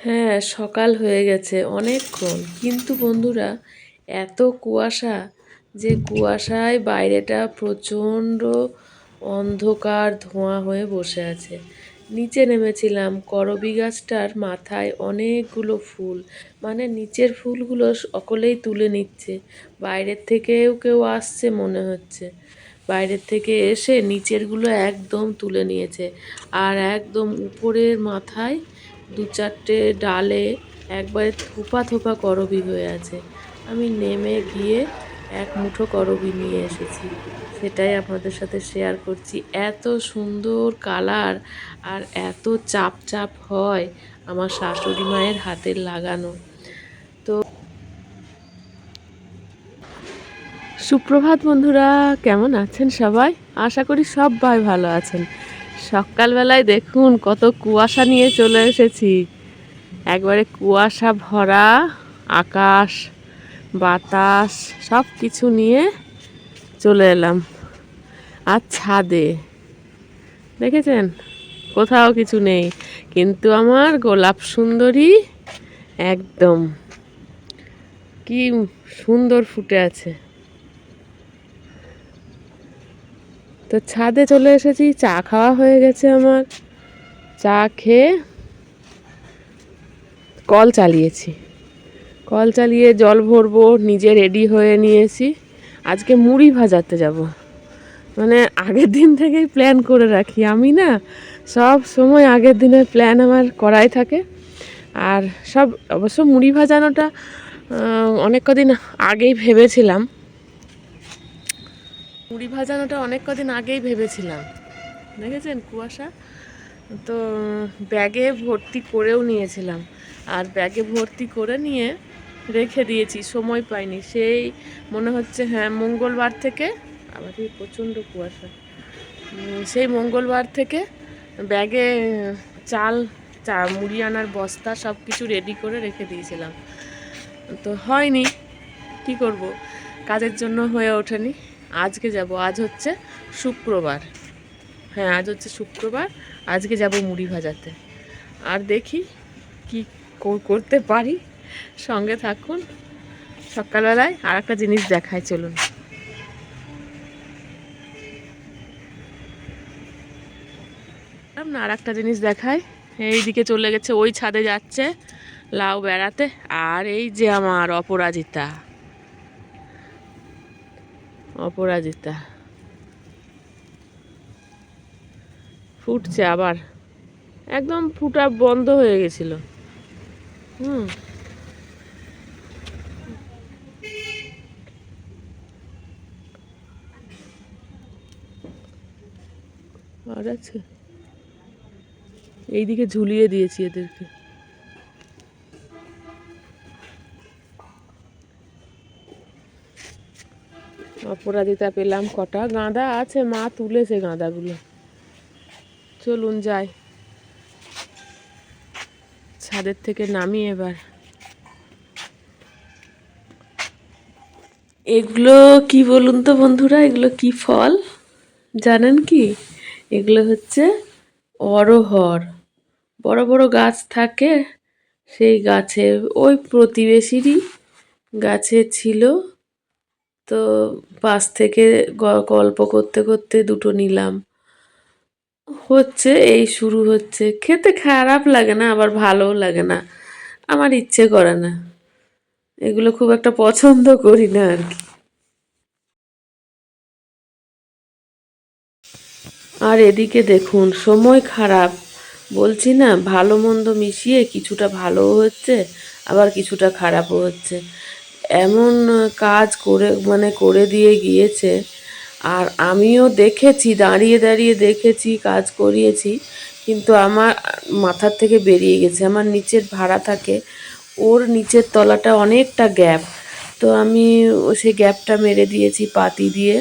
হ্যাঁ সকাল হয়ে গেছে অনেকক্ষণ। কিন্তু বন্ধুরা, এত কুয়াশা যে কুয়াশায় বাইরেটা প্রচণ্ড অন্ধকার ধোঁয়া হয়ে বসে আছে। নিচে নেমেছিলাম, করবি গাছটার মাথায় অনেকগুলো ফুল। মানে নিচের ফুলগুলো সকলেই তুলে নিচ্ছে। বাইরের থেকেও কেউ আসছে মনে হচ্ছে। বাইরের থেকে এসে নিচেরগুলো একদম তুলে নিয়েছে। আর একদম উপরের মাথায় দু চারটে ডালে একবারে থোপা থোপা করবি হয়ে আছে। আমি নেমে গিয়ে এক মুঠো করবি নিয়ে এসেছি। সেটাই আপনাদের সাথে শেয়ার করছি। এত সুন্দর কালার আর এত চাপ চাপ হয় আমার শাশুড়ি মায়ের হাতের লাগানো। তো সুপ্রভাত বন্ধুরা, কেমন আছেন সবাই? আশা করি সবাই ভালো আছেন। সকালবেলায় দেখুন, কত কুয়াশা নিয়ে চলে এসেছি। একবারে কুয়াশা ভরা, আকাশ, বাতাস সব কিছু নিয়ে চলে এলাম। আর ছাদে। দেখেছেন? কোথাও কিছু নেই। কিন্তু আমার গোলাপ সুন্দরী একদম। কি সুন্দর ফুটে আছে। তো ছাদে চলে এসেছি, চা খাওয়া হয়ে গেছে আমার। চা খেয়ে কল চালিয়েছি। কল চালিয়ে জল ভরবো, নিজে রেডি হয়ে নিয়েছি। আজকে মুড়ি ভাজাতে যাব। মানে আগের দিন থেকেই প্ল্যান করে রাখি। আমি না, সব সময় আগের দিনের প্ল্যান আমার করাই থাকে। আর সব, অবশ্য মুড়ি ভাজানোটা অনেক কদিন আগেই ভেবেছিলাম। মুড়ি ভাজানোটা অনেক কদিন আগেই ভেবেছিলাম। দেখেছেন কুয়াশা? তো ব্যাগে ভর্তি করেও নিয়েছিলাম। আর ব্যাগে ভর্তি করে নিয়ে রেখে দিয়েছি, সময় পাইনি। সেই মনে হচ্ছে হ্যাঁ মঙ্গলবার থেকে এই প্রচণ্ড কুয়াশা। সেই মঙ্গলবার থেকে ব্যাগে চাল, চা, মুড়ি আনার বস্তা সব কিছু রেডি করে রেখে দিয়েছিলাম। তো হয়নি, কি করব? কাজের জন্য হয়ে ওঠেনি। আজকে যাব, আজ হচ্ছে শুক্রবার। হ্যাঁ আজ হচ্ছে শুক্রবার, আজকে যাব মুড়ি ভাজাতে। আর দেখি কি করতে পারি। সঙ্গে থাকুন, সকালবেলায় আর একটা জিনিস দেখায় চলুন। না আর একটা জিনিস দেখায় এইদিকে চলে গেছে, ওই ছাদে যাচ্ছে, লাউ বেড়াতে। আর এই যে আমার অপরাজিতা। অপরাজিতা। ফুটছে আবার। একদম ফুটা বন্ধ হয়ে গেছিল। হুম। আর আছে। এইদিকে ঝুলিয়ে দিয়েছি এদেরকে। অপরাজিতা পেলাম কটা? গাঁদা আছে, মা তুলেছে গাঁদাগুলো। চলুন যাই। ছাদের থেকে নামি এবার। এগুলো কি বলুন তো বন্ধুরা? এগুলো কি ফল? জানেন কি? এগুলো হচ্ছে অরহর বড় বড় গাছ থাকে, সেই গাছে, ওই প্রতিবেশীরই গাছে ছিল তো পাশ থেকে গল্প করতে করতে দুটো নিলাম। হচ্ছে, এই শুরু হচ্ছে। খেতে খারাপ লাগে না, আবার ভালোও লাগে না। আমার ইচ্ছে করে না। এগুলো খুব একটা পছন্দ করি না আর কি। আর এদিকে দেখুন, সময় খারাপ। বলছি না, ভালো মন্দ মিশিয়ে কিছুটা ভালোও হচ্ছে, আবার কিছুটা খারাপও হচ্ছে। এমন কাজ করে মানে করে দিয়ে গিয়েছে। আর আমিও দেখেছি, দাঁড়িয়ে দাঁড়িয়ে দেখেছি, কাজ করিয়েছি, কিন্তু আমার মাথার থেকে বেরিয়ে গেছে। আমার নিচের ভাড়া থাকে, ওর নিচের তলাটা অনেকটা গ্যাপ। তো আমি সেই গ্যাপটা মেরে দিয়েছি পাতি দিয়ে,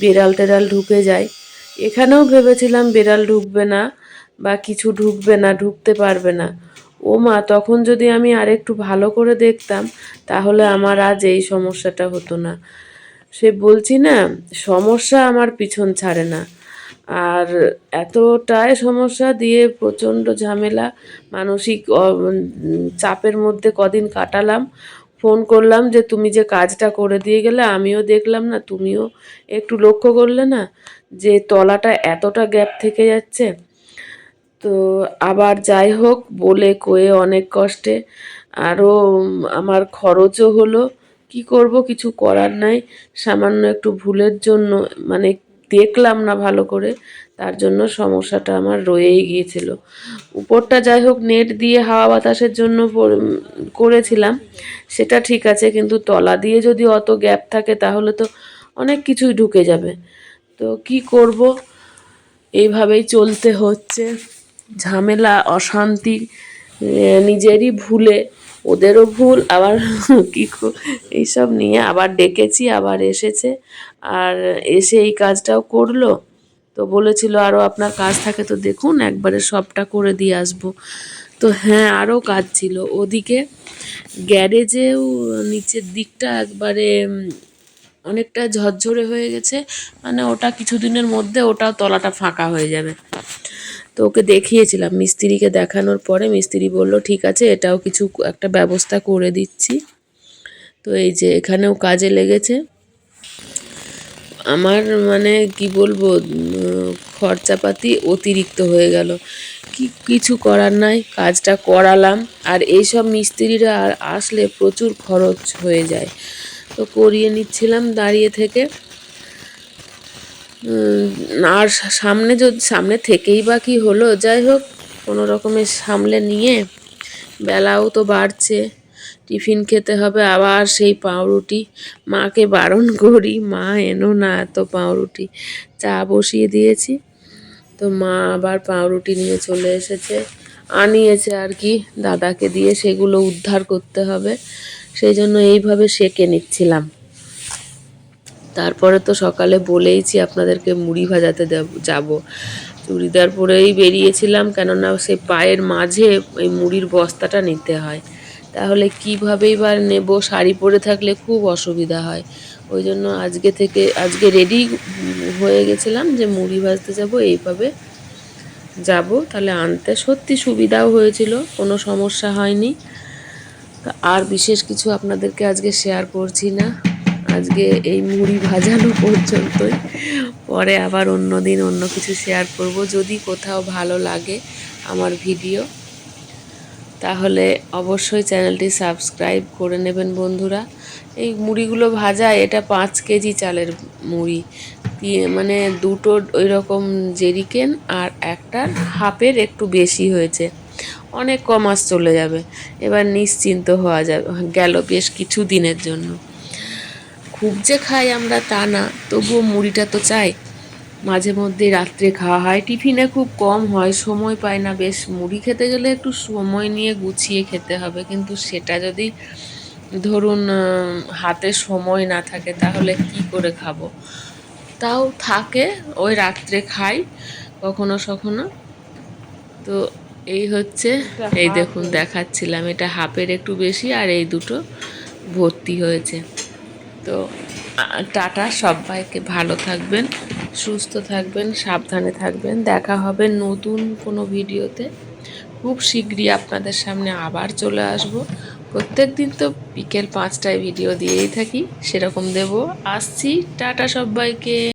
বেড়াল টেড়াল ঢুকে যায়। এখানেও ভেবেছিলাম বেড়াল ঢুকবে না বা কিছু ঢুকবে না, ঢুকতে পারবে না। ও মা, তখন যদি আমি আরেকটু ভালো করে দেখতাম, তাহলে আমার আজ এই সমস্যাটা হতো না। সে বলছি, না, সমস্যা আমার পিছন ছাড়ে না। আর এতটাই সমস্যা দিয়ে প্রচণ্ড ঝামেলা, মানসিক চাপের মধ্যে কদিন কাটালাম। ফোন করলাম যে, তুমি যে কাজটা করে দিয়ে গেলে, আমিও দেখলাম না, তুমিও একটু লক্ষ্য করলে না, যে তলাটা এতটা গ্যাপ থেকে যাচ্ছে তো আবার যাই হোক, বলে কয়ে অনেক কষ্টে। আরও আমার খরচও হলো। কি করব, কিছু করার নাই। সামান্য একটু ভুলের জন্য মানে দেখলাম না ভালো করে, তার জন্য সমস্যাটা আমার রয়েই গিয়েছিল। উপরটা যাই হোক, নেট দিয়ে হাওয়া বাতাসের জন্য করেছিলাম। সেটা ঠিক আছে, কিন্তু তলা দিয়ে যদি অত গ্যাপ থাকে, তাহলে তো অনেক কিছুই ঢুকে যাবে। তো কি করব, এইভাবেই চলতে হচ্ছে। ঝামেলা, অশান্তি নিজেরই ভুলে, ওদেরও ভুল, আবার কি এইসব নিয়ে আবার ডেকেছি, আবার এসেছে, আর এসে এই কাজটাও করল। তো বলেছিল আরও আপনার কাজ থাকে তো দেখুন, একবারে সবটা করে দিয়ে আসব। তো হ্যাঁ আরও কাজ ছিল। ওদিকে গ্যারেজেও নিচের দিকটা একবারে অনেকটা ঝরঝরে হয়ে গেছে মানে ওটা কিছুদিনের মধ্যে ওটাও তলাটা ফাঁকা হয়ে যাবে। তো ওকে দেখিয়েছিলাম। মিস্ত্রিকে দেখানোর পরে মিস্ত্রি বলল, ঠিক আছে, এটাও কিছু একটা ব্যবস্থা করে দিচ্ছি। তো এই যে এখানেও কাজে লেগেছে। আমার মানে কি বলব, খরচাপাতি অতিরিক্ত হয়ে গেল। কি কিছু করার নাই, কাজটা করালাম। আর এইসব মিস্ত্রিরা আর আসলে প্রচুর খরচ হয়ে যায়। তো করিয়ে নিচ্ছিলাম দাঁড়িয়ে থেকে। আর সামনে যদি, সামনে থেকেই বা কি হলো, যাই হোক, কোনো রকমের সামলে নিয়ে বেলাও তো বাড়ছে, টিফিন খেতে হবে, আবার সেই পাউরুটি, মাকে বারণ করি, মা এনো না এত পাউরুটি, চা বসিয়ে দিয়েছি, তো মা আবার পাউরুটি নিয়ে চলে এসেছে আনিয়েছে আর কি, দাদাকে দিয়ে সেগুলো উদ্ধার করতে হবে, সেই জন্য এইভাবে সেকে নিচ্ছিলাম। তারপরে তো সকালে বলেইছি আপনাদেরকে মুড়ি ভাজাতে যাব। চুড়িদার পরেই বেরিয়েছিলাম, কেননা সে পায়ের মাঝে ওই মুড়ির বস্তাটা নিতে হয়। তাহলে কীভাবেই বা নেব? শাড়ি পরে থাকলে খুব অসুবিধা হয়। ওই জন্য আজকে থেকে, আজকে রেডি হয়ে গেছিলাম যে মুড়ি ভাজতে যাব, এইভাবে যাব। তাহলে আনতে সত্যি সুবিধাও হয়েছিল, কোনো সমস্যা হয়নি। আর বিশেষ কিছু আপনাদেরকে আজকে শেয়ার করছি না। আজকে এই মুড়ি ভাজানো পর্যন্তই। পরে আবার অন্য দিন অন্য কিছু শেয়ার করব। যদি কোথাও ভালো লাগে আমার ভিডিও তাহলে অবশ্যই চ্যানেলটি সাবস্ক্রাইব করে নেবেন বন্ধুরা। এই মুড়িগুলো ভাজা, এটা পাঁচ কেজি চালের মুড়ি। দিয়ে মানে দুটো ওই রকম জেরিকেন আর একটা হাফের একটু বেশি হয়েছে। অনেক কমাস চলে যাবে। এবার নিশ্চিন্ত হওয়া যাবে, গেল বেশ কিছু দিনের জন্য। খুব যে খাই আমরা তা না তবুও মুড়িটা তো চাই। মাঝে মধ্যে রাত্রে খাওয়া হয়। টিফিনে খুব কম হয় সময় পায় না। বেশ মুড়ি খেতে গেলে একটু সময় নিয়ে গুছিয়ে খেতে হবে। কিন্তু সেটা যদি ধরুন হাতে সময় না থাকে তাহলে কি করে খাব? তাও থাকে ওই রাত্রে খাই কখনো সখনো। তো এই হচ্ছে এই দেখুন দেখাচ্ছিলাম। এটা হাফের একটু বেশি আর এই দুটো ভর্তি হয়েছে। তো টাটা, সবাইকে ভালো থাকবেন, সুস্থ থাকবেন, সাবধানে থাকবেন। দেখা হবে নতুন কোনো ভিডিওতে। খুব শীঘ্রই আপনাদের সামনে আবার চলে আসব। প্রত্যেক দিন তো বিকেল পাঁচটায় ভিডিও দিয়েই থাকি, সেরকম দেব। আসছি, টাটা সবাইকে।